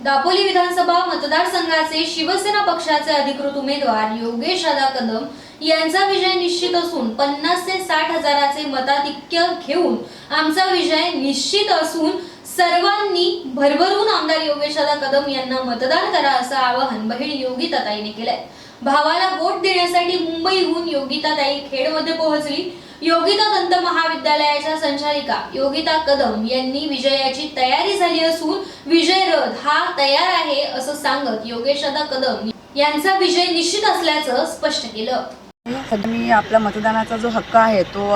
दापोली विधानसभा मतदारसंघाचे शिवसेना पक्षाचे अधिकृत उमेदवार योगेश राधा कदम यांचा विजय निश्चित असून पन्नास ते साठ हजाराचे मताधिक्य घेऊन आमचा विजय निश्चित असून सर्वांनी भरभरून आमदार योगेशदा कदम यांना मतदान करा असं आवाहन बहीण योगिताताईने केलंय. भावाला वोट देण्यासाठी मुंबईहून योगिताताई खेडमध्ये पोहोचली. योगिता दंत महाविद्यालयाच्या संचालिका योगिता कदम यांनी विजयाची तयारी झाली असून विजय रथ हा तयार आहे असं सांगत योगेशदा कदम यांचा विजय निश्चित असल्याचं स्पष्ट केलं. मी आपला मतदानाचा जो हक्क आहे तो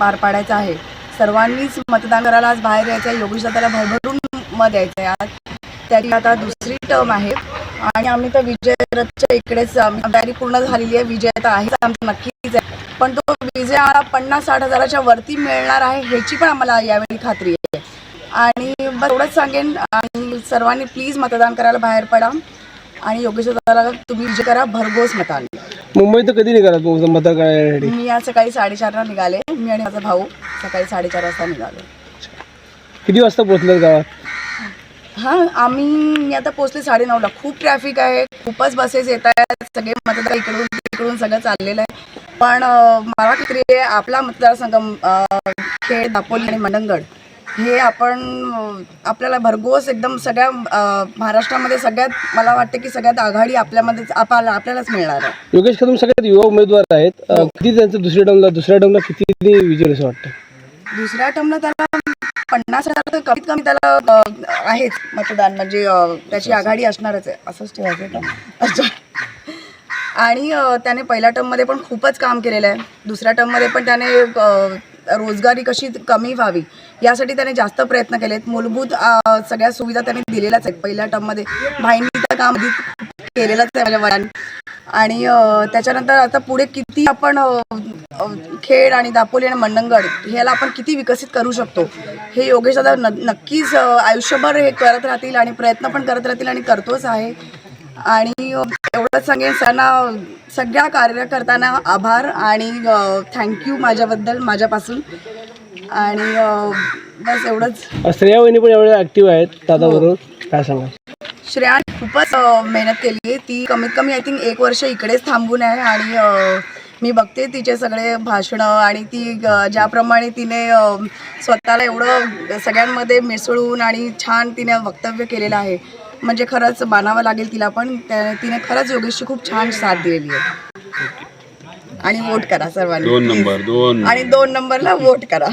पार पाडायचा आहे. सर्वांनीच मतदान करायला आज बाहेर यायचं आहे योगेश दादाला भरभरून मत द्यायचं आहे आज त्याची आता दुसरी टर्म आहे. आणि आम्ही तर विजय रथच्या इकडेच तयारी पूर्ण झालेली आहे. विजय तर आहेच आमचा नक्कीच आहे. पण तो विजय आम्हाला पन्नास साठ हजाराच्या वरती मिळणार आहे ह्याची पण आम्हाला यावेळी खात्री आहे. आणि बस एवढंच सांगेन. आणि सर्वांनी प्लीज मतदान करायला बाहेर पडा. आणि योगेश दादाला तुम्ही विजय करा भरघोस मतांनी मुंबईत कधी निघाला मतदान मी आज सकाळी साडेचारला निघाले. मी आणि माझा भाऊ. सकाळी साडेचार वाजता निघालो. किती वाजता पोहोचलात गावात? हां आम्ही मी आता पोचले साडेनऊला. खूप ट्रॅफिक आहे खूपच बसेस येत आहेत. सगळे मतदार इकडून तिकडून सगळं चाललेलं आहे. पण अं, मला खात्री आहे आपला मतदारसंघ अं, खेड दापोली आणि मंडणगड हे आपण अं, आपल्याला भरघोस एकदम सगळ्या अं, महाराष्ट्रामध्ये सगळ्यात मला वाटतं की सगळ्यात आघाडी आपल्यामध्ये आपल्याला आपल्यालाच मिळणार आहे. योगेश कदम सगळ्यात युवा उमेदवार आहेत. अं, किती त्यांचं दुसऱ्या टर्मला दुसऱ्या टर्मला किती विजय असं वाटतं? दुसऱ्या टर्मला त्याला पन्नास हजार तर कमीत कमी त्याला आहेच मतदान. म्हणजे त्याची आघाडी असणारच आहे. असंच ठेवायचं अच्छा. आणि त्याने पहिल्या टर्ममध्ये पण खूपच काम केलेलं आहे. दुसऱ्या टर्ममध्ये पण त्याने रोजगारी कशी कमी व्हावी यासाठी त्याने जास्त प्रयत्न केलेत. मूलभूत सगळ्या सुविधा त्याने दिलेल्याच आहेत. पहिल्या टर्ममध्ये भाईंनीचं काम केलेलंच आहे माझ्या वडिलांनी आणि त्याच्यानंतर आता पुढे किती आपण खेड आणि दापोली आणि मंडणगड ह्याला आपण किती विकसित करू शकतो हे योगेश दादा नक्कीच आयुष्यभर हे करत राहतील आणि प्रयत्न पण करत राहतील आणि करतोच आहे. आणि एवढंच सांगेन सगळ्यांना सगळ्या कार्यकर्त्यांना आभार आणि थँक्यू माझ्याबद्दल माझ्यापासून. आणि बस एवढंच. श्रेया वहिनी पण यावेळी ऍक्टिव्ह आहेत दादाबरोबर काय सांगा श्रेया खूपच मेहनत केली आहे. ती कमीत कमी आय थिंक एक वर्ष इकडेच थांबून आहे आणि मी बघते तिचे सगळे भाषणं आणि ती ज्याप्रमाणे तिने स्वतःला एवढं सगळ्यांमध्ये मिसळून आणि छान तिने वक्तव्य केलेलं आहे. म्हणजे खरंच मानावं लागेल तिला पण. तिने खरंच योगेशची खूप छान साथ दिलेली आहे. आणि वोट करा सर्वांनी दोन नंबर दोन. आणि दोन नंबरला वोट करा.